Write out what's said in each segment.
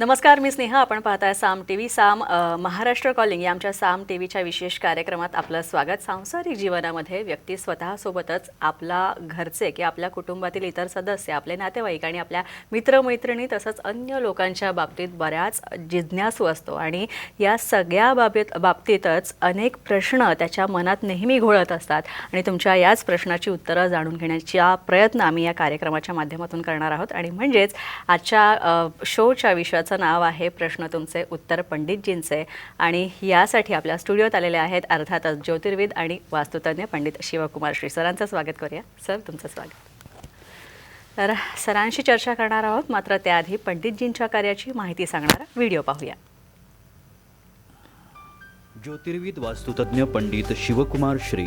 नमस्कार मी स्नेहा. आपण पाहताय Saam T V Saam Maharashtra calling या आमच्या साम टी व्हीच्या विशेष कार्यक्रमात आपलं स्वागत. सांसारिक जीवनामध्ये व्यक्ती स्वतःसोबतच आपला घरचे किंवा आपल्या कुटुंबातील इतर सदस्य आपले नातेवाईक आणि आपल्या मित्रमैत्रिणी तसंच अन्य लोकांच्या बाबतीत बऱ्याच जिज्ञासू असतो. आणि या सगळ्या बाबीत बाबतीतच अनेक प्रश्न त्याच्या मनात नेहमी घोळत असतात. आणि तुमच्या याच प्रश्नाची उत्तरं जाणून घेण्याचा प्रयत्न आम्ही या कार्यक्रमाच्या माध्यमातून करणार आहोत. आणि म्हणजेच आजच्या शोच्या विषयात पुस्तकाचं नाव आहे प्रश्न तुमचे उत्तर पंडितजींचे. आणि यासाठी आपल्या स्टुडिओत आलेले आहेत अर्थातच ज्योतिर्विद आणि वास्तुतज्ञ पंडित शिवकुमार श्री. सरांचं स्वागत करूया. सर तुमचं स्वागत. तर सरांशी चर्चा करणार आहोत. मात्र त्याआधी पंडितजींच्या कार्याची माहिती सांगणारा व्हिडिओ पाहूया. ज्योतिर्विद वास्तुतज्ञ पंडित शिवकुमार श्री.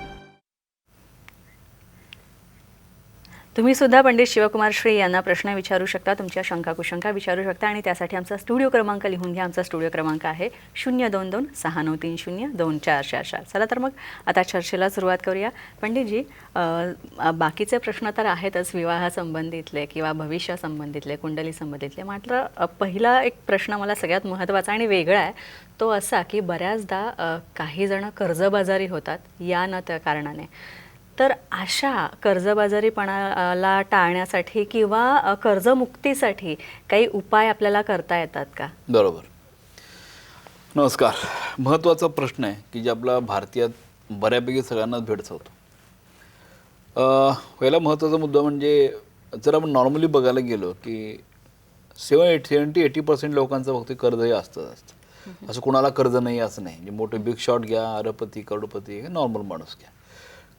तुम्ही सुद्धा पंडित शिवकुमार श्री यांना प्रश्न विचारू शकता तुमच्या शंका कुशंका विचारू शकता आणि त्यासाठी आमचा स्टुडिओ क्रमांक लिहून घ्या. आमचा स्टुडिओ क्रमांक आहे शून्य दोन दोन सहा नऊ तीन शून्य दोन चार चार चार. चला तर मग आता चर्चेला सुरुवात करूया. पंडितजी बाकीचे प्रश्न तर आहेतच विवाहासंबंधितले किंवा भविष्यासंबंधितले कुंडली संबंधितले. मात्र पहिला एक प्रश्न मला सगळ्यात महत्त्वाचा आणि वेगळा आहे. तो असा की बऱ्याचदा काही जण कर्जबाजारी होतात या न त्या कारणाने. तर अशा कर्जबाजारीपणाला टाळण्यासाठी किंवा कर्जमुक्तीसाठी काही उपाय आपल्याला करता येतात का? बरोबर. नमस्कार. महत्त्वाचा प्रश्न आहे की जे आपला भारतीयात बऱ्यापैकी सगळ्यांनाच भेडसावतो. अं, पहिला महत्त्वाचा मुद्दा म्हणजे जर आपण नॉर्मली बघायला गेलो की seven eight seventy eighty percent लोकांचं फक्त कर्ज हे असतं. असतं असं कोणाला कर्ज नाही असं नाही. म्हणजे मोठे बिग शॉट घ्या अरबपती करोडपती हे नॉर्मल माणूस घ्या.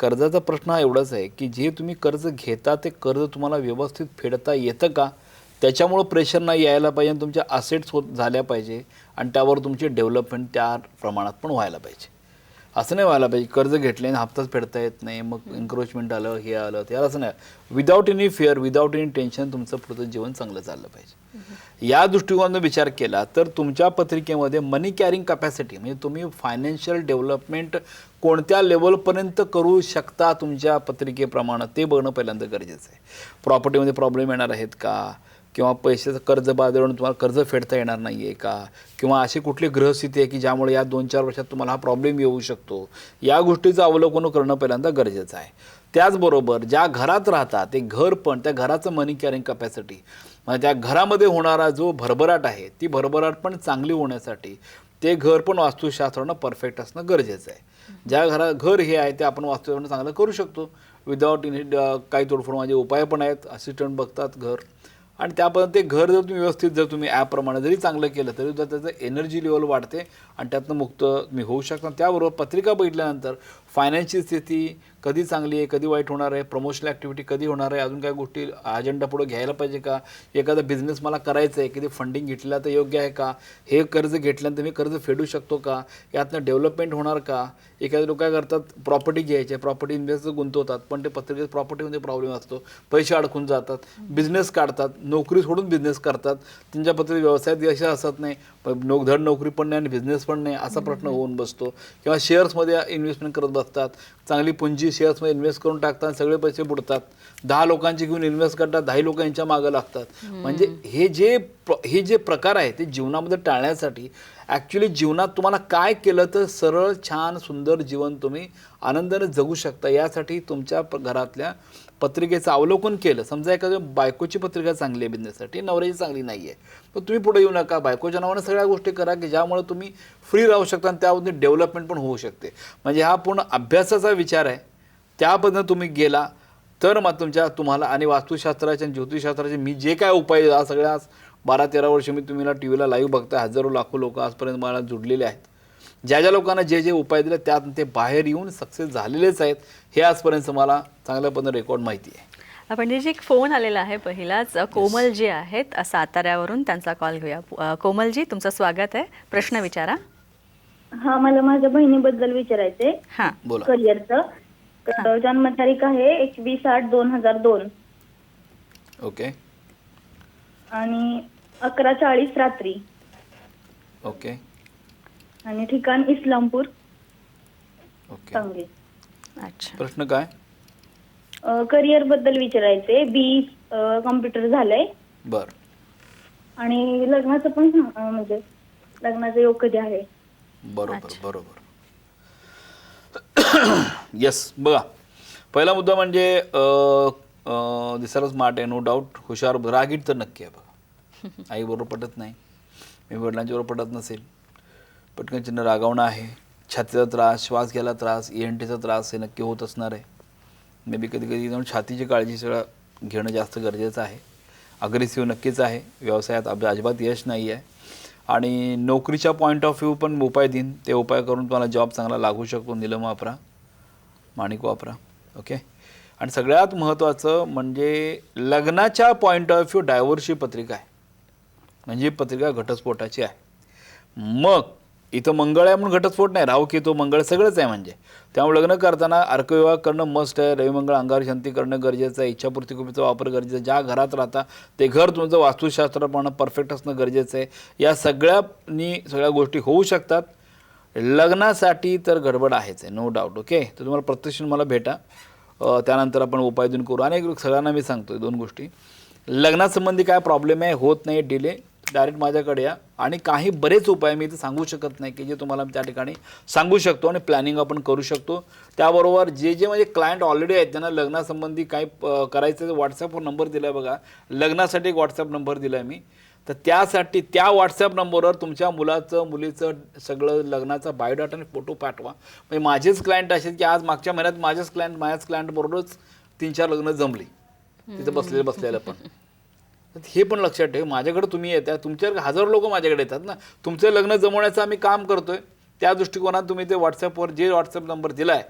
कर्जाचा प्रश्न हा एवढाच आहे की जे तुम्ही कर्ज घेता ते कर्ज तुम्हाला व्यवस्थित फेडता येतं का? त्याच्यामुळं प्रेशर नाही यायला पाहिजे आणि तुमच्या असेट्स होत झाल्या पाहिजे आणि त्यावर तुमची डेव्हलपमेंट त्या प्रमाणात पण व्हायला पाहिजे. असं नाही व्हायला पाहिजे. कर्ज घेतले आणि हप्ताच फेडता येत नाही. मग एन्क्रोचमेंट आलं हे आलं ते आलं असं नाही. Without any fear without any tension तुमचं पुढचं जीवन चांगलं चाललं पाहिजे. या दृष्टिकोनातून विचार केला तर तुमच्या पत्रिकेमध्ये मनी कॅरिंग कपॅसिटी म्हणजे तुम्ही फायनान्शियल डेव्हलपमेंट कोणत्या लेवलपर्यंत करू शकता तुमच्या पत्रिकेप्रमाणे ते बघणं पहिल्यांदा गरजेचं आहे. प्रॉपर्टीमध्ये प्रॉब्लेम येणार आहेत का? किंवा पैशाचं कर्ज बाजारून तुम्हाला कर्ज फेडता येणार नाही आहे का? किंवा अशी कुठली ग्रहस्थिती आहे की ज्यामुळे या दोन चार वर्षात तुम्हाला हा प्रॉब्लेम येऊ शकतो? या गोष्टीचं अवलोकन करणं पहिल्यांदा गरजेचं आहे. त्याचबरोबर ज्या घरात राहतात ते घर पण त्या घराचं मनी कॅरिंग कपॅसिटी म्हणजे त्या घरामध्ये होणारा जो भरभराट आहे ती भरभराट पण चांगली होण्यासाठी ते घर पण वास्तुशास्त्रानं परफेक्ट असणं गरजेचं आहे. ज्या घरा घर हे आहे ते आपण वास्तुशास्त्रानं चांगलं करू शकतो. विदाऊट इनी uh, काही तोडफोड माझे उपाय पण आहेत. असिस्टंट बघतात घर. आणि त्यापर्यंत ते घर जर तुम्ही व्यवस्थित जर तुम्ही ॲपप्रमाणे जरी चांगलं केलं तरी सुद्धा त्याचं एनर्जी लेवल वाढते आणि त्यातनं मुक्त तुम्ही होऊ शकता. त्याबरोबर पत्रिका बघितल्यानंतर फायनान्शियल स्थिती कधी चांगली आहे कधी वाईट होणार आहे प्रमोशनल ॲक्टिव्हिटी कधी होणार आहे अजून काय गोष्टी अजेंडा पुढे घ्यायला पाहिजे का? एखादा बिझनेस मला करायचं आहे किती फंडिंग घेतला तर योग्य आहे का? हे कर्ज घेतल्यानंतर मी कर्ज फेडू शकतो का? यातनं डेव्हलपमेंट होणार का? एखादे लोक काय करतात प्रॉपर्टी घ्यायची प्रॉपर्टी इन्व्हेस्ट गुंतवतात पण ते पत्रिकेत प्रॉपर्टीमध्ये प्रॉब्लेम असतो. पैसे अडकून जातात बिझनेस काढतात नोकरी सोडून बिझनेस करतात. त्यांच्या पत्र व्यवसायात असे असत नाही प- धड नोकरी पण नाही आणि बिझनेस पण नाही असा प्रश्न होऊन बसतो. किंवा शेअर्समध्ये इन्व्हेस्टमेंट करत बसतात. असतात चांगली पुंजी शेअर्समध्ये इन्व्हेस्ट करून टाकतात सगळे पैसे बुडतात. दहा लोकांची घेऊन इन्व्हेस्ट करतात दहा लोक यांच्या मागं लागतात. म्हणजे हे जे हे जे प्रकार आहे ते जीवनामध्ये टाळण्यासाठी ॲक्च्युली जीवनात तुम्हाला काय केलं तर सरळ छान सुंदर जीवन तुम्ही आनंदाने जगू शकता. यासाठी तुमच्या घरातल्या पत्रिकेचं अवलोकन केलं. समजा एखाद्या बायकोची पत्रिका चांगली आहे बिझनेससाठी नवऱ्याची चांगली नाही आहे. तर तुम्ही पुढे येऊ नका. बायकोच्या नावानं सगळ्या गोष्टी करा की ज्यामुळे तुम्ही फ्री राहू शकता आणि त्यामध्ये डेव्हलपमेंट पण होऊ शकते. म्हणजे हा पूर्ण अभ्यासाचा विचार आहे. त्याबद्दल तुम्ही गेला तर मग तुमच्या तुम्हाला आणि वास्तुशास्त्राचे आणि ज्योतिषशास्त्राचे मी जे काय उपाय सगळ्या आज बारा तेरा वर्ष मी तुम्हाला टी व्हीला लाईव्ह बघताय. हजारो लाखो लोक आजपर्यंत मला जुडलेले आहेत. ज्या ज्या लोकांना जे जे उपाय दिले त्यात ते बाहेर येऊन सक्सेस झालेलेच आहेत हे आजपर्यंत मला चांगल्या पद्धतीने रेकॉर्ड माहिती आहे. पंडितजी एक फोन आलेला आहे पहिलाच. कोमल जी आहेत साताऱ्यावरून त्यांचा कॉल घेऊया. कोमलजी तुमचं स्वागत आहे. प्रश्न विचारा. हा मला माझ्या बहिणीबद्दल विचारायचंय. हां. बोला. करिअरचं. तर जन्मतारीख आहे एकवीस आठ दोन हजार दोन. ओके आणि अकरा चाळीस रात्री. ओके आणि ठिकाण इस्लामपूर. ओके. सांगली. अच्छा. प्रश्न काय? करिअरबद्दल विचारायचंय. बी कम्प्युटर झालंय. बरं. आणि लग्नाचं पण सांग- अं, म्हणजे लग्नाचा योग कधी आहे. बरोबर बरोबर. येस बघा. पहिला मुद्दा म्हणजे अं, अं, दिसायला स्मार्ट आहे नो डाऊट हुशार रागीट तर नक्की आहे बघा. आई बरोबर पटत नाही. मी वडिलांच्या बरोबर पटत नसेल. पटकन चिन्ह रागावणं आहे. छातीचा त्रास श्वास घ्यायला त्रास ई एन टीचा त्रास हे नक्की होत असणार आहे. मे बी कधी कधी जाऊन छातीची काळजी सगळं घेणं जास्त गरजेचं आहे. अग्रेसिव्ह नक्कीच आहे. व्यवसायात अब अजिबात यश नाही आहे. आणि नोकरीच्या पॉईंट ऑफ व्ह्यू पण उपाय देईन. ते उपाय करून तुम्हाला जॉब चांगला लागू शकतो. निलम वापरा. माणिक वापरा. ओके आणि सगळ्यात महत्त्वाचं म्हणजे लग्नाच्या पॉईंट ऑफ व्ह्यू डायव्हर्सची पत्रिका आहे. म्हणजे पत्रिका घटस्फोटाची आहे. मग इथं मंगळ आहे म्हणून घटस्फोट नाही. राहू केतो मंगळ सगळंच आहे म्हणजे. त्यामुळे लग्न करताना अर्कविवाह करणं मस्ट आहे. रविमंगळ अंगार शांती करणं गरजेचं आहे. इच्छापूर्ती कुपीचा वापर गरजेचा आहे. ज्या घरात राहता ते घर तुमचं वास्तुशास्त्रप्रमाणे परफेक्ट असणं गरजेचं आहे. या सगळ्यानी सगळ्या गोष्टी होऊ शकतात. लग्नासाठी तर गडबड आहेच आहे. नो डाऊट ओके तर तुम्हाला प्रत्यक्ष मला भेटा. त्यानंतर आपण उपाय देऊन करू. अनेक सगळ्यांना मी सांगतो दोन गोष्टी. लग्नासंबंधी काय प्रॉब्लेम आहे? होत नाही. डिले डायरेक्ट माझ्याकडे या. आणि काही बरेच उपाय मी इथे सांगू शकत नाही की जे तुम्हाला त्या ठिकाणी सांगू शकतो आणि प्लॅनिंग आपण करू शकतो. त्याबरोबर जे जे माझे क्लायंट ऑलरेडी आहेत त्यांना लग्नासंबंधी काही करायचं व्हॉट्सअपवर नंबर दिला आहे बघा. लग्नासाठी एक व्हॉट्सअप नंबर दिला आहे मी. तर त्यासाठी त्या व्हॉट्सअप नंबरवर तुमच्या मुलाचं मुलीचं सगळं लग्नाचा बायोडाटा आणि फोटो पाठवा. म्हणजे माझेच क्लायंट असे की आज मागच्या महिन्यात माझेच क्लायंट माझ्याच क्लायंटबरोबरच तीन चार लग्न जमली. तिथं बसलेलं बसलेलं पण. हे पण लक्षात ठेव माझ्याकडे तुम्ही येत्या तुमच्यावर हजारो लोक माझ्याकडे येतात ना. तुमचं लग्न जमवण्याचं आम्ही काम करतोय. त्या दृष्टिकोनात तुम्ही ते व्हॉट्सअपवर जे व्हॉट्सअप नंबर दिला आहे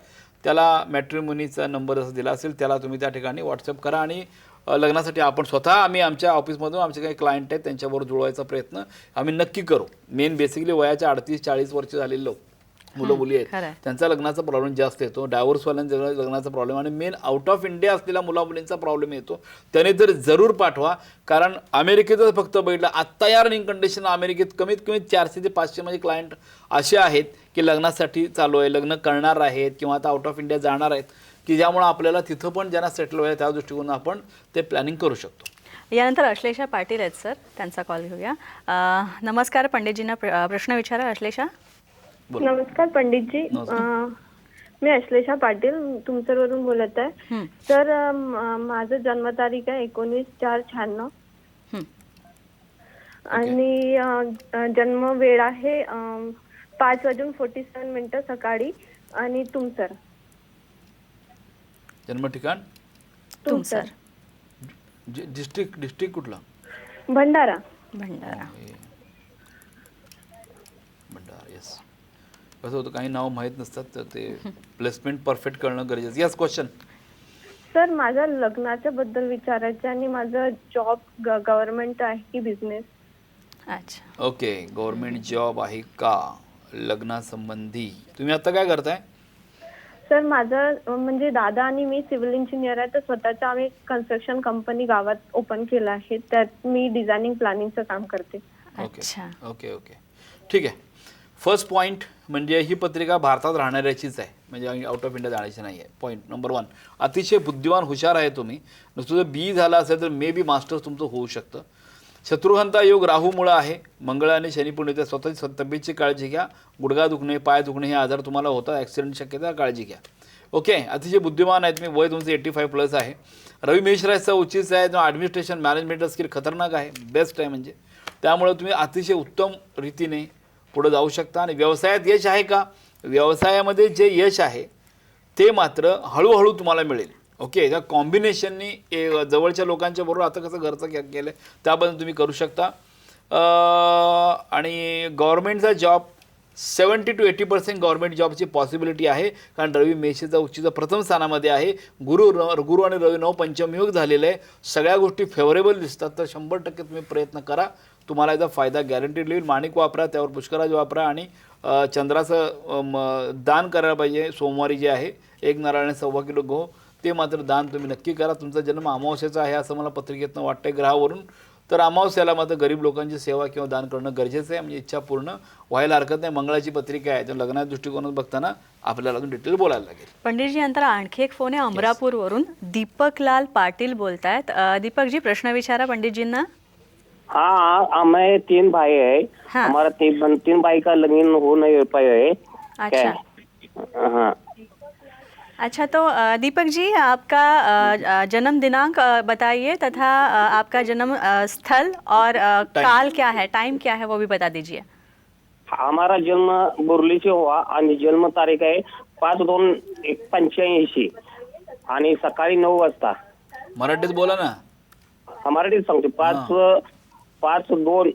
त्याला मॅट्रिमोनीचा नंबर जसं दिला असेल त्याला तुम्ही त्या ठिकाणी व्हॉट्सअप करा आणि लग्नासाठी आपण स्वतः आम्ही आमच्या ऑफिसमधून आमचे काही क्लायंट आहेत त्यांच्याबरोबर जुळवायचा प्रयत्न आम्ही नक्की करू. मेन बेसिकली वयाच्या अडतीस चाळीस वर्ष झालेले लोक. मुलं मुली. आहेत. त्यांचा लग्नाचा प्रॉब्लेम जास्त येतो. डायव्हर्सवाल्यांचा लग्नाचा प्रॉब्लेम आणि मेन आउट ऑफ इंडिया असलेल्या मुला मुलींचा प्रॉब्लेम येतो. त्याने तर जरूर पाठवा. कारण अमेरिकेतच फक्त बघितलं आत्ता या रनिंग कंडिशन अमेरिकेत कमीत कमी चारशे ते पाचशे म्हणजे क्लायंट असे आहेत की लग्नासाठी चालू आहे लग्न करणार आहेत किंवा आता आउट ऑफ इंडिया जाणार आहेत. की ज्यामुळे आपल्याला तिथं पण ज्यांना सेटल व्हायला त्या दृष्टिकोनातून आपण ते प्लॅनिंग करू शकतो. यानंतर अश्लेषा पाटील आहेत सर. त्यांचा कॉल घेऊया. नमस्कार पंडितजींना प्रश्न विचारा अश्लेषा. नमस्कार पंडितजी. अं, मी अश्लेषा पाटील तुमच्यावरून बोलत आहे. हं, तर अं, म- माझं जन्मतारीख आहे एकोणीस चार शहाण्णव. हं. आणि अं, अं, जन्म वेळ आहे अं, पाच वाजून फोर्टी सेवन मिनिटं सकाळी. आणि तुमसर जन्म ठिकाण? तुमसर डिस्ट्रिक्ट डिस्ट्रिक्ट कुठला? भंडारा. भंडारा. भंडार येस कसं होतं काही नाव माहीत नसतात तर ते प्लेसमेंट परफेक्ट करणं गरजेचं यस क्वेश्चन सर माझं लग्नाच्या बद्दल विचारायचं आणि माझं जॉब गव्हर्नमेंट आहे की बिझनेस अच्छा. ओके गव्हर्मेंट जॉब आहे का? लग्नासंबंधी. तुम्ही आता काय करताय? सर माझं म्हणजे दादा आणि मी सिव्हिल इंजिनियर आहे तर स्वतःचं आम्ही कन्स्ट्रक्शन कंपनी गावात ओपन केलं आहे. त्यात मी डिझायनिंग प्लॅनिंगचं काम करते. ओके अच्छा. ओके ओके ठीक आहे. फर्स्ट पॉईंट म्हणजे ही पत्रिका भारतात राहणाऱ्याचीच आहे. म्हणजे आउट ऑफ इंडिया जाण्याची नाही आहे. पॉईंट नंबर वन अतिशय बुद्धिमान हुशार आहे तुम्ही. नुसतं जर बी झाला असेल तर मे बी मास्टर्स तुमचं होऊ शकतं. शत्रुघंता योग राहूमुळं आहे. मंगळ आणि शनी स्वतःची तब्येतची काळजी घ्या. गुडघा दुखणे पाय दुखणे हे आजार तुम्हाला होतात. ॲक्सिडेंट शक्यता काळजी घ्या. ओके अतिशय बुद्धिमान आहेत मी. वय तुमचं एट्टी फाईव्ह प्लस आहे. रवी मेषराजचा उचित आहे. ॲडमिनिस्ट्रेशन मॅनेजमेंट स्किल खतरनाक आहे. बेस्ट आहे म्हणजे. त्यामुळे तुम्ही अतिशय उत्तम रीतीने पुढं जाऊ शकता. आणि व्यवसायात यश आहे का? व्यवसायामध्ये जे यश आहे ते मात्र हळूहळू तुम्हाला मिळेल. ओके? त्या कॉम्बिनेशननी ए- जवळच्या लोकांच्या बरोबर आता कसं घरचं के केलं त्याबद्दल तुम्ही करू शकता. आणि गव्हर्मेंटचा job seventy two eighty percent government जॉबची पॉसिबिलिटी आहे. कारण रवी मेषेचा उच्चीचा प्रथम स्थानामध्ये आहे. गुरु र- गुरु आणि रवी नऊ पंचमयोग झालेलं आहे. सगळ्या गोष्टी फेवरेबल दिसतात. तर शंभर टक्के तुम्ही प्रयत्न करा. तुम्हाला याचा फायदा गॅरंटीड येईल माणिक वापरा त्यावर पुष्कराज वापरा आणि चंद्राचं दान करायला पाहिजे. सोमवारी जे आहे एक नारळ सव्वा किलो गहू ते मात्र दान तुम्ही नक्की करा. तुमचा जन्म अमावस्याचा आहे असं मला पत्रिकेतनं वाटतंय ग्रहावरून. तर अमावस्याला मात्र गरीब लोकांची सेवा किंवा दान करणं गरजेचं आहे. म्हणजे इच्छा पूर्ण व्हायला हरकत नाही. मंगळाची पत्रिका आहे. तर लग्नाच्या दृष्टिकोनात बघताना आपल्याला अजून डिटेल बोलायला लागेल. पंडितजी नंतर आणखी एक फोन आहे अमरापूरवरून. दीपकलाल पाटील बोलतायत. अ, दीपकजी प्रश्न विचारा पंडितजींना. हाँ हमें तीन भाई है. हाँ। हमारा तीन तीन भाई का लगन हो नहीं पाया है अच्छा. हाँ. अच्छा तो अ, दीपक जी आपका अ, अ, जन्म दिनांक अ, बताइए तथा अ, आपका जन्म अ, स्थल और अ, काल क्या है? टाइम क्या है वो भी बता दीजिए। हमारा जन्म बोरली से हुआ आणि जन्म तारीख आहे पाच दोन एक पंच्याऐंशी आणि सकाळी नऊ वाजता. मराठीत बोला ना. मराठीत सांगतो. पाच पाच दोन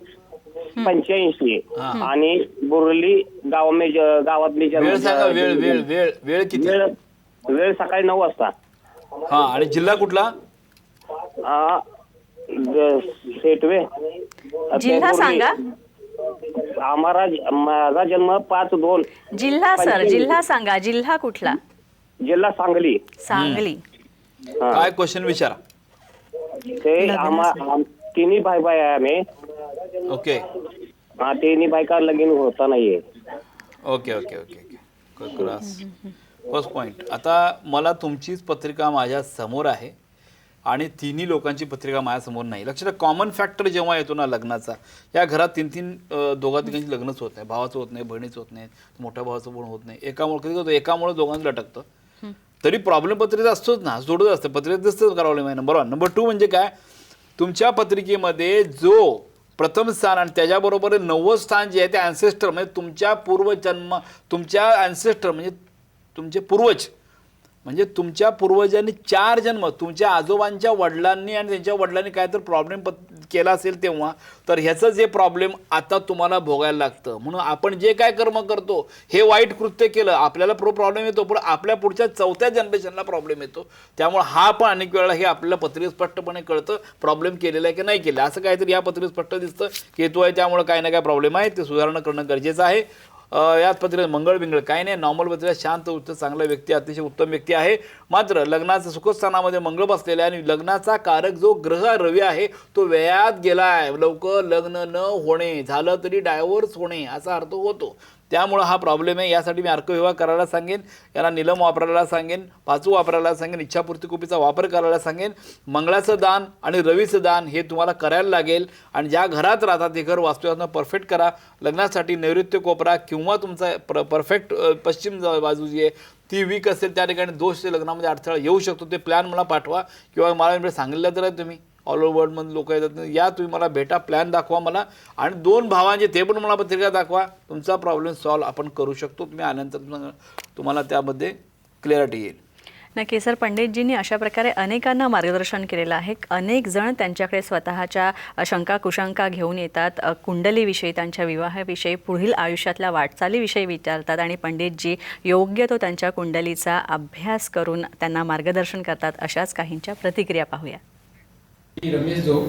पंच्याऐंशी. आणि बोरली गाव मे गावात वेळ सांगा वेळ वेळ वेळ वेळ किती? वेळ वेळ सकाळी नऊ वाजता. हां आणि जिल्हा कुठला? सेटवे. जिल्हा सांगा. हमारा माझा जन्म पाच दोन जिल्हा सर जिल्हा सांगा जिल्हा कुठला? जिल्हा सांगली. सांगली. हा. काय क्वेश्चन विचारा. ते आम्हा आम- तिन्ही भाई भाई आहे आम्ही. ओके. हा तिन्ही भाई का लगीन होता नाहीये. Okay okay okay okay. Cross first point आता मला तुमचीच पत्रिका माझ्यासमोर आहे आणि तिन्ही लोकांची पत्रिका माझ्यासमोर नाही. लक्षात कॉमन फॅक्टर जेव्हा येतो ना लग्नाचा या घरात तीन तीन दोघा तिघांची लग्नच होत नाही. भावाचं होत नाही बहिणीचं होत नाही मोठ्या भावाचं पण होत नाही. एकामुळे कधी होतं एकामुळे दोघांचं लटकतं. तरी प्रॉब्लेम पत्रिकेत असतोच ना जोडत असतं. पत्रिकेत दिसतंच प्रॉब्लेम आहे नंबर वन नंबर टू म्हणजे काय? तुमच्या पत्रिकेमध्ये जो प्रथम स्थान आणि त्याच्याबरोबर नव्वद स्थान जे आहे ते अँसेस्टर म्हणजे तुमच्या पूर्वजन्म तुमच्या अँसेस्टर म्हणजे तुमचे पूर्वज म्हणजे तुमच्या पूर्वजांनी चार जन्म तुमच्या आजोबांच्या वडिलांनी आणि त्यांच्या वडिलांनी काय तर प्रॉब्लेम प केला असेल तेव्हा तर ह्याचं जे प्रॉब्लेम आता तुम्हाला भोगायला लागतं. म्हणून आपण जे काय कर्म करतो हे वाईट कृत्य केलं आपल्याला प्रो प्रॉब्लेम येतो पण आपल्या पुढच्या चौथ्या जनरेशनला प्रॉब्लेम येतो. त्यामुळे हा पण अनेक वेळा हे आपल्याला पत्रिकेत स्पष्टपणे कळतं प्रॉब्लेम केलेला आहे की नाही केलं. असं काहीतरी या पत्रिकेत स्पष्ट दिसतं. की येतो आहे त्यामुळे काही ना काय प्रॉब्लेम आहे. ते सुधारणा करणं गरजेचं आहे. यात पद्धतीने मंगळ बिंगळ. काही नाही नॉर्मल पत्रिका शांत उच्च चांगला व्यक्ती अतिशय उत्तम व्यक्ती आहे. मात्र लग्नाचं सुखस्थानामध्ये मंगळ बसलेला आहे आणि लग्नाचा कारक जो ग्रह रवी आहे तो वेळात गेला आहे लवकर लग्न न होणे झालं तरी डायव्होर्स होणे असा अर्थ होतो. त्यामुळं हा प्रॉब्लेम आहे. यासाठी मी अर्कविवाह करायला सांगेन याला निलम वापरायला सांगेन पाचू वापरायला सांगेन इच्छापूर्ती कुपीचा वापर करायला सांगेन. मंगळाचं दान आणि रवीचं दान हे तुम्हाला करायला लागेल. आणि ज्या घरात राहतात ते घर वास्तव्यानं परफेक्ट करा. लग्नासाठी नैऋत्य कोपरा किंवा तुमचा प्र परफेक्ट पश्चिम बाजू जी आहे ती वीक असेल त्या ठिकाणी दोष लग्नामध्ये अडथळा येऊ शकतो. ते प्लॅन मला पाठवा. किंवा मला सांगितलं तर तुम्ही. ऑल ओव्हर वर्ल्डमधून लोक येतात. या तुम्ही मला भेटा प्लॅन दाखवा मला. आणि दोन भावांचे ते पण मला पत्रिका दाखवा. तुमचा प्रॉब्लेम सॉल्व आपण करू शकतो. तुम्ही आल्यानंतर तुम्हाला त्यामध्ये क्लॅरिटी येईल. नक्की सर. पंडितजींनी अशा प्रकारे अनेकांना मार्गदर्शन केलेलं आहे. अनेक जण त्यांच्याकडे स्वतःच्या शंका कुशंका घेऊन येतात. कुंडलीविषयी त्यांच्या विवाहाविषयी पुढील आयुष्यातल्या वाटचालीविषयी विचारतात. आणि पंडितजी योग्य तो त्यांच्या कुंडलीचा अभ्यास करून त्यांना मार्गदर्शन करतात अशाच काहींच्या प्रतिक्रिया पाहूया. मी रमेश जो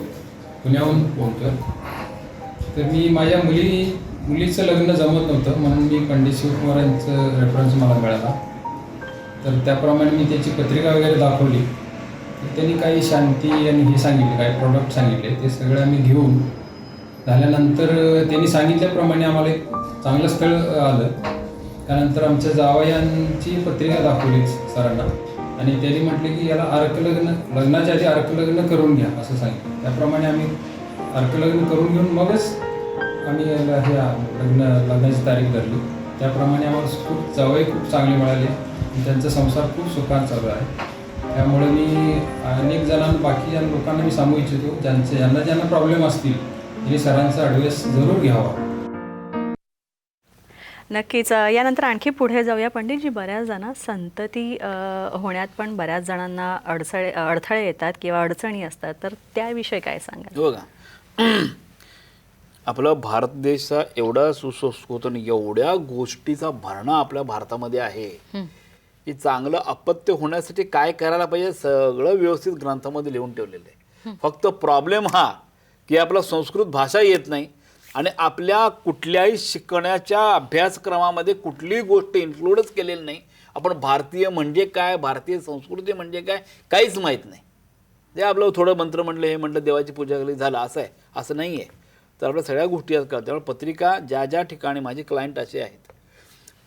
पुण्याहून बोलतोय. तर मी माझ्या मुली मुलीचं लग्न जमत नव्हतं म्हणून मी पंडित शिवकुमारांचं रेफरन्स मला मिळाला. तर त्याप्रमाणे मी त्याची पत्रिका वगैरे दाखवली. तर त्यांनी काही शांती आणि हे सांगितले काही प्रॉडक्ट सांगितले. ते सगळं आम्ही घेऊन झाल्यानंतर त्यांनी सांगितल्याप्रमाणे आम्हाला एक चांगलं स्थळ आलं. त्यानंतर आमच्या जावयांची पत्रिका दाखवली सरांना. आणि त्यांनी म्हटले की याला अर्कलग्न लग्नाच्या आधी अर्कलग्न करून घ्या असं सांगितलं. त्याप्रमाणे आम्ही अर्कलग्न करून घेऊन मगच आम्ही याला हे लग्न लग्नाची तारीख धरली. त्याप्रमाणे आम्हाला खूप चवय खूप चांगली मिळाली. आणि त्यांचा संसार खूप सुखात चालू आहे. त्यामुळे मी अनेक जणांना बाकीच्या लोकांना मी सांगू इच्छितो ज्यांचे ज्यांना ज्यांना प्रॉब्लेम असतील त्यांनी सरांचा ॲडवाईस जरूर घ्यावा. नक्कीच. यानंतर आणखी पुढे जाऊया. पंडितजी बऱ्याच जण संतती होण्यात पण बऱ्याच जणांना अडचळे अडथळे येतात किंवा अडचणी असतात. तर त्याविषयी काय हो का आपला भारत देश हा एवढा सुसंस्कृत एवढ्या गोष्टीचा भरणा आपल्या भारतामध्ये आहे. की चांगलं अपत्य होण्यासाठी काय करायला पाहिजे सगळं व्यवस्थित ग्रंथामध्ये लिहून ठेवलेलं आहे. फक्त प्रॉब्लेम हा की आपला संस्कृत भाषा येत नाही. आणि आपल्या कुठल्याही शिकण्याच्या अभ्यासक्रमामध्ये कुठलीही गोष्ट इन्क्लूडच केलेली नाही. आपण भारतीय म्हणजे काय भारतीय संस्कृती म्हणजे काय काहीच माहीत नाही. ते आपलं थोडं मंत्र म्हणलं हे म्हटलं देवाची पूजा केली झालं असं आहे. असं नाही आहे तर आपल्या सगळ्या गोष्टी आहेत कळतात. त्यामुळे पत्रिका ज्या ज्या ठिकाणी माझे क्लायंट असे आहेत.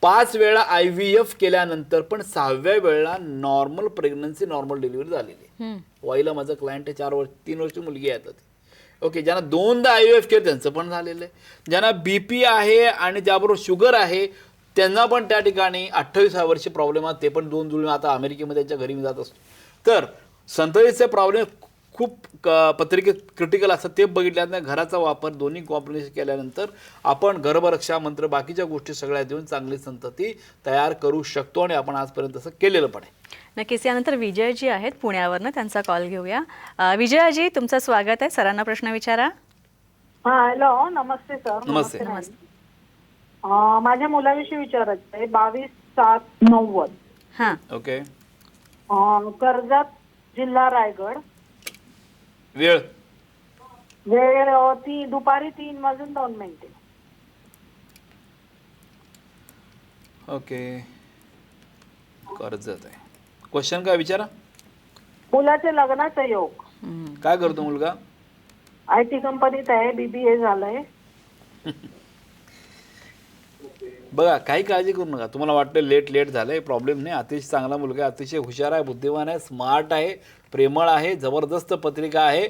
पाच वेळा आय व्ही एफ केल्यानंतर पण सहाव्या वेळेला नॉर्मल प्रेग्नन्सी नॉर्मल डिलिव्हरी झालेली आहे. वाईला माझं क्लायंट चार वर्ष तीन वर्ष मुलगी आहे ती. ओके ज्यांना दोनदा आय ओ एफ केअर त्यांचं पण झालेलं आहे. ज्यांना बी पी आहे आणि त्याबरोबर शुगर आहे त्यांना पण त्या ठिकाणी अठ्ठावीस वर्षी प्रॉब्लेम आहेत. ते पण दोन जुळून आता अमेरिकेमध्ये त्यांच्या घरी मी जात असतो तर संततीचे प्रॉब्लेम खूप क पत्रिकेत क्रिटिकल असतात ते बघितल्यानंतर घराचा वापर दोन्ही कॉम्बिनेशन केल्यानंतर आपण गर्भरक्षा मंत्र बाकीच्या गोष्टी सगळ्या देऊन चांगली संतती तयार करू शकतो आणि आपण आजपर्यंत तसं केलेलं पण आहे. नक्कीच यानंतर विजयजी आहेत पुण्यावरनं त्यांचा कॉल घेऊया. विजयाजी तुमचं स्वागत आहे. सरांना प्रश्न विचारा. हा हॅलो नमस्ते सर नमस्ते. अं, माझ्या मुलाविषयी विचारायचं आहे. बावीस सात नव्वद. हां. ओके कर्जत जिल्हा रायगड. वेळ? वेळ अं, ती दुपारी तीन वाजून दोन मिनिटे. ओके. कर्जत आहे. क्वेश्चन काय विचारा? मुलाचे लग्नाचा योग. काय करतो मुलगा? आय टी कंपनीत आहे बीबीए झालंय. बघा काही काळजी करू नका. तुम्हाला वाटतं लेट लेट झालंय. प्रॉब्लेम नाही. अतिशय चांगला मुलगा आहे. अतिशय हुशार आहे बुद्धिमान आहे स्मार्ट आहे. प्रेमळ आहे जबरदस्त पत्रिका आहे.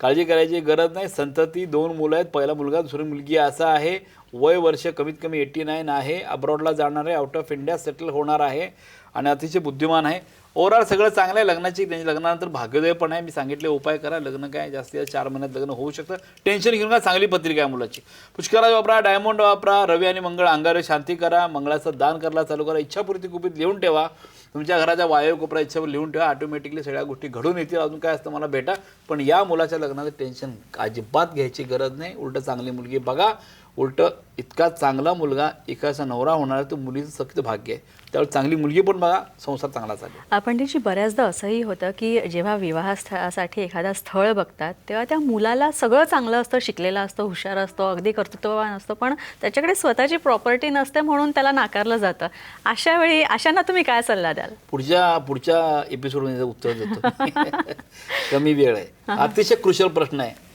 काळजी करायची गरज नाही. संतती दोन मुलं आहेत. पहिला मुलगा दुसरी मुलगी असा आहे. वय वर्ष कमीत कमी एटी नाईन आहे. अब्रॉडला जाणार आहे. आउट ऑफ इंडिया सेटल होणार आहे. आणि अतिशय बुद्धिमान आहे. ओव्हरऑल सगळं चांगलं आहे. लग्नाची त्यांच्या लग्नानंतर भाग्योदय पण आहे. मी सांगितले उपाय करा. लग्न काय जास्तीत जास्त चार महिन्यात लग्न होऊ शकतं. टेन्शन घेऊन का चांगली पत्रिका आहे मुलाची. पुष्कराज वापरा डायमंड वापरा रवी आणि मंगळ अंगारे शांती करा. मंगळाचं दान करायला चालू करा. इच्छापूर्ती कुपीत लिहून ठेवा. तुमच्या घराच्या वायू कोपरा इच्छावर लिहून ठेवा. ऑटोमॅटिकली सगळ्या गोष्टी घडून येतील. अजून काय असतं मला भेटा. पण या मुलाच्या लग्नाचं टेन्शन अजिबात घ्यायची गरज नाही. उलटं चांगली मुलगी बघा. उलटं इतका चांगला मुलगा एकाचा नवरा होणार तो मुलीचं सक्त भाग्य आहे. त्यावेळी चांगली मुलगी पण बघा संसार चांगला चालेल पंडितजी बऱ्याचदा असंही होतं की जेव्हा विवाहस्थळासाठी एखादा स्थळ बघतात तेव्हा त्या मुलाला सगळं चांगलं असतं शिकलेलं असतं हुशार असतो अगदी कर्तृत्ववान असतो पण त्याच्याकडे स्वतःची प्रॉपर्टी नसते म्हणून त्याला नाकारलं जातं. अशा वेळी अशांना तुम्ही काय सल्ला द्याल? पुढच्या पुढच्या एपिसोडमध्ये उत्तर देतो. कमी वेळ आहे. अतिशय क्रुशल प्रश्न आहे.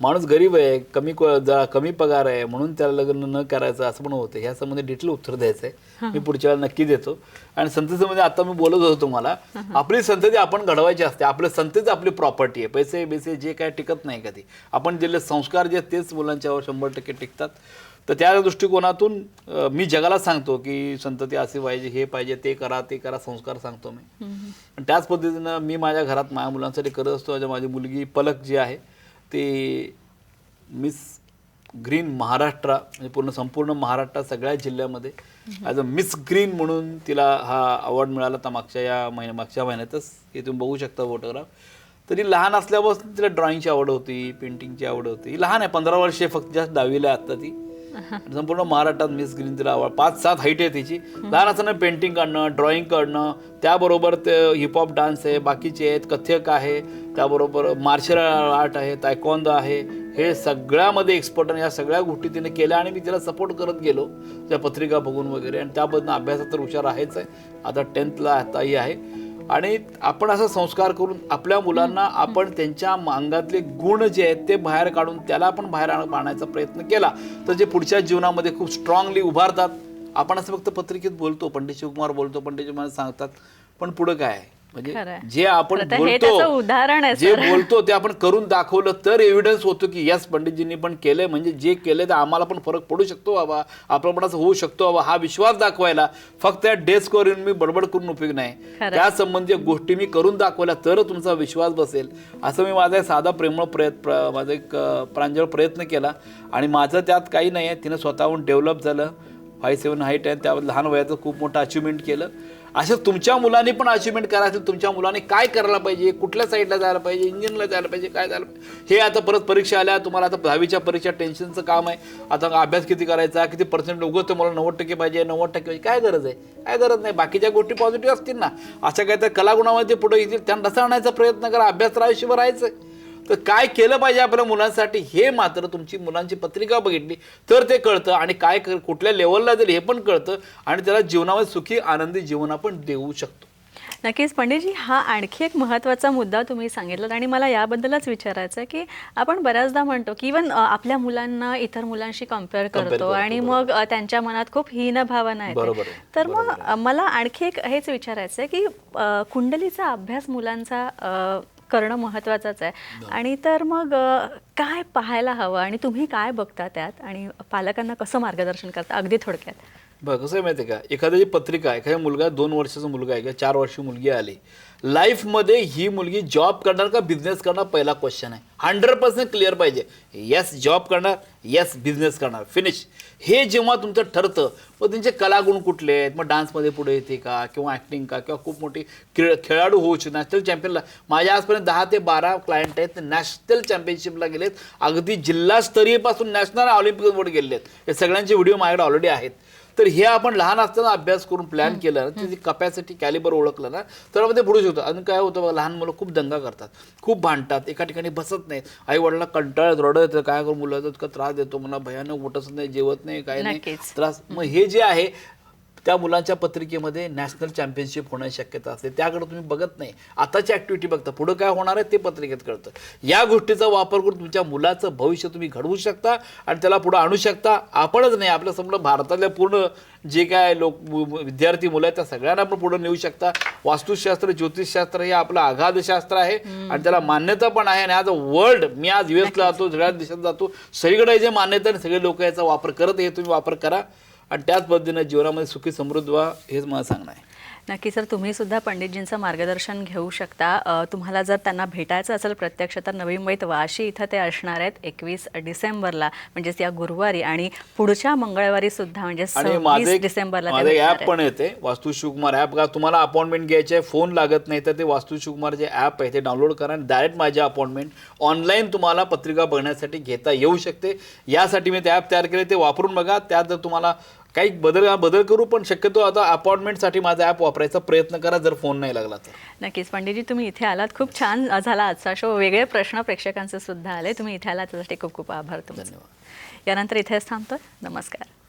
माणूस गरीब आहे कमी क- जा- कमी पगार आहे म्हणून त्याला लग्न न करायचं असं पण होतं. ह्या संबंधी डिटेल उत्तर द्यायचं आहे. मी पुढच्या वेळेला नक्की देतो. आणि संततीमध्ये आता मी बोलत होतो तुम्हाला आपली संतती आपण घडवायची असते. आपलं संततीच आपली प्रॉपर्टी आहे. पैसे बिसे जे काय टिकत नाही कधी. आपण दिलेले संस्कार जे तेच मुलांच्यावर शंभर टक्के टिकतात. तर त्या दृष्टिकोनातून मी जगाला सांगतो की संतती असे पाहिजे हे पाहिजे ते करा ते करा संस्कार सांगतो मी. त्याच पद्धतीनं मी माझ्या घरात माझ्या मुलांसाठी करत असतो. माझी मुलगी पलक जी आहे ती मिस ग्रीन महाराष्ट्र म्हणजे पूर्ण संपूर्ण महाराष्ट्रात सगळ्या जिल्ह्यामध्ये ॲज अ मिस ग्रीन म्हणून तिला हा अवॉर्ड मिळाला तर मागच्या या महिन्या मागच्या महिन्यातच. हे तुम्ही बघू शकता फोटोग्राफ तरी लहान असल्यापासून तिला ड्रॉइंगची आवड होती पेंटिंगची आवड होती. लहान आहे पंधरा वर्षे फक्त जास्त दहावीला आत्ता ती. संपूर्ण महाराष्ट्रात मिस ग्रीन तिला आवड पाच सात हाईट आहे तिची. लहान असताना पेंटिंग काढणं ड्रॉइंग काढणं त्याबरोबर ते हिपहॉप डान्स आहे बाकीचे आहेत कथ्यक आहे. त्याबरोबर मार्शल आर्ट आहे तायकॉन्द आहे हे सगळ्यामध्ये एक्सपर्ट आणि या सगळ्या गोष्टी तिने केल्या आणि मी तिला सपोर्ट करत गेलो. त्या पत्रिका बघून वगैरे आणि त्याबद्दल अभ्यासात तर हुशार आहेच आहे. आता टेन्थला आताही आहे. आणि आपण असा संस्कार करून आपल्या मुलांना आपण त्यांच्या अंगातले गुण जे आहेत ते बाहेर काढून त्याला आपण बाहेर आणायचा प्रयत्न केला तर जे पुढच्या जीवनामध्ये खूप स्ट्रॉंगली उभारतात. आपण असं फक्त पत्रिकेत बोलतो पंडित शिवकुमार बोलतो पंडित शिवकुमार सांगतात पण पुढं काय आहे? म्हणजे. जे आपण त्याचं उदाहरण आहे, जे. बोलतो ते आपण करून दाखवलं तर एव्हिडन्स होतो की यस पंडितजींनी पण केलंय. म्हणजे जे केलंय तर आम्हाला पण फरक पडू शकतो बाबा. आपलं पण असं होऊ शकतो बाबा. हा विश्वास दाखवायला फक्त त्या डेस्कवर येऊन मी बडबड करून उपयोग नाही. त्या संबंधी गोष्टी मी करून दाखवल्या तर तुमचा विश्वास बसेल. असं मी माझा साधा प्रेमळ प्रयत्न प्र- माझा एक प्रांजळ प्रयत्न केला. आणि माझं त्यात काही नाही आहे. तिनं स्वतःहून डेव्हलप झालं. फाय सेवन हाईट आहे. त्या लहान वयाचं खूप मोठं अचिव्हमेंट केलं. असं तुमच्या मुलांनी पण अचिव्हमेंट करायचं तुमच्या मुलांनी काय करायला पाहिजे कुठल्या साईडला जायला पाहिजे इंजिनला जायला पाहिजे काय जायला पाहिजे? हे आता परत परीक्षा आल्या तुम्हाला आता दहावीच्या परीक्षा टेन्शनचं काम आहे. आता अभ्यास किती करायचा किती पर्सेंट उगवतो ते मला नव्वद टक्के पाहिजे नव्वद टक्के पाहिजे काय गरज आहे? काय गरज नाही बाकीच्या गोष्टी पॉझिटिव्ह असतील ना. अशा काय तर कलागुणामध्ये पुढे येतील त्यांना रसा आणायचा प्रयत्न करा अभ्यास तर आयुष्यभर राहायचं तर काय केलं पाहिजे आपल्या मुलांसाठी? हे मात्र तुमची मुलांची पत्रिका बघितली तर ते कळतं आणि काय कर कुठल्या लेवलला जाईल हे पण कळतं आणि त्याला जीवनामध्ये सुखी आनंदी जीवन आपण देऊ शकतो. नक्कीच. पंडितजी हा आणखी एक महत्त्वाचा मुद्दा तुम्ही सांगितलात आणि मला याबद्दलच विचारायचं आहे की आपण बऱ्याचदा म्हणतो की इवन आपल्या मुलांना इतर मुलांशी कंपेअर करतो आणि मग त्यांच्या मनात खूप हीन भावना येते. आहे, तर मग मला आणखी एक हेच विचारायचं आहे की कुंडलीचा अभ्यास मुलांचा करणं महत्त्वाचंच आहे. आणि तर मग काय पाहायला हवं आणि तुम्ही काय बघता त्यात? आणि पालकांना कसं मार्गदर्शन करता? अगदी थोडक्यात. बघ कसं आहे माहिती आहे का? एखाद्याची पत्रिका एखाद्या मुलगा दोन वर्षाचा मुलगा आहे किंवा चार वर्षी मुलगी आली लाईफमध्ये ही मुलगी जॉब करणार का बिझनेस करणार? पहिला क्वेश्चन आहे. हंड्रेड पर्सेंट क्लिअर पाहिजे. येस जॉब करणार. येस बिझनेस करणार. फिनिश हे जेव्हा तुमचं ठरतं मग त्यांचे कलागुण कुठले आहेत? मग डान्समध्ये पुढे येते का? किंवा ॲक्टिंग का? किंवा खूप मोठी खेळ खेळाडू होऊ शकतो नॅशनल चॅम्पियनला माझ्या आजपर्यंत दहा ते बारा क्लायंट आहेत. ते नॅशनल चॅम्पियनशिपला गेलेत. अगदी जिल्हास्तरीयपासून नॅशनल ऑलिम्पिकवर गेलेले आहेत. हे सगळ्यांचे व्हिडिओ माझ्याकडे ऑलरेडी आहेत. तर हे आपण लहान असताना अभ्यास करून प्लॅन केलं ना त्याची कपॅसिटी कॅलिबर ओळखलं ना तर आपण ते पुढू शकतो. आणि काय होतं बघा लहान मुलं खूप दंगा करतात. खूप भांडतात. एका ठिकाणी बसत नाहीत. आई वडिलांना कंटाळत रडत येतं काय करू मुलं इतका त्रास देतो मला भयानक उठत नाही जेवत नाही काय नाही. त्रास. मग हे जे आहे त्या मुलांच्या पत्रिकेमध्ये नॅशनल चॅम्पियनशिप होण्याची शक्यता असते. त्याकडे तुम्ही बघत नाही. आताची ॲक्टिव्हिटी बघता. पुढं काय होणार आहे ते पत्रिकेत कळतं. या गोष्टीचा वापर करून तुमच्या मुलाचं भविष्य तुम्ही घडवू शकता आणि त्याला पुढं आणू शकता. आपणच नाही. आपल्या समजा भारतातल्या पूर्ण जे काय लोक विद्यार्थी मुलं आहेत त्या सगळ्यांना आपण पुढे नेऊ शकता. वास्तुशास्त्र ज्योतिषशास्त्र हे आपलं आघाद शास्त्र आहे आणि त्याला मान्यता पण आहे. आणि आज वर्ल्ड मी आज युएसला जातो सगळ्या देशात जातो. सगळीकडे जे मान्यता आहे सगळे लोक याचा वापर करत हे तुम्ही वापर करा. आणि त्याच पद्धतीनं जीवनामध्ये सुखी समृद्ध व्हा हेच मला सांगणं आहे. नक्की सर तुम्ही सुद्धा पंडितजींचं मार्गदर्शन घेऊ शकता. तुम्हाला जर त्यांना भेटायचं असेल प्रत्यक्ष तर नवी मुंबईत वाशी इथं ते असणार आहेत एकवीस डिसेंबरला म्हणजेच या गुरुवारी आणि पुढच्या मंगळवारी सुद्धा म्हणजे डिसेंबरला ॲप. पण येते वास्तू शिवकुमार ॲप का तुम्हाला अपॉइंटमेंट घ्यायची आहे फोन लागत नाही तर ते वास्तू शिवकुमार जे ॲप आहे ते डाउनलोड करा आणि डायरेक्ट माझी अपॉइंटमेंट ऑनलाईन तुम्हाला पत्रिका बघण्यासाठी घेता येऊ शकते. यासाठी मी ते ॲप तयार केले ते वापरून बघा. त्यात जर तुम्हाला काही बदल बदल करू पण शक्यतो आता अपॉइंटमेंटसाठी माझा ॲप वापरायचा प्रयत्न करा जर फोन नाही लागला तर. नक्कीच. पंडितजी तुम्ही इथे आलात. खूप छान झाला आजचा शो वेगळे प्रश्न प्रेक्षकांचे सुद्धा आले. तुम्ही इथे आलात. त्यासाठी खूप खूप आभार तुमचे. यानंतर इथेच थांबतोय. नमस्कार.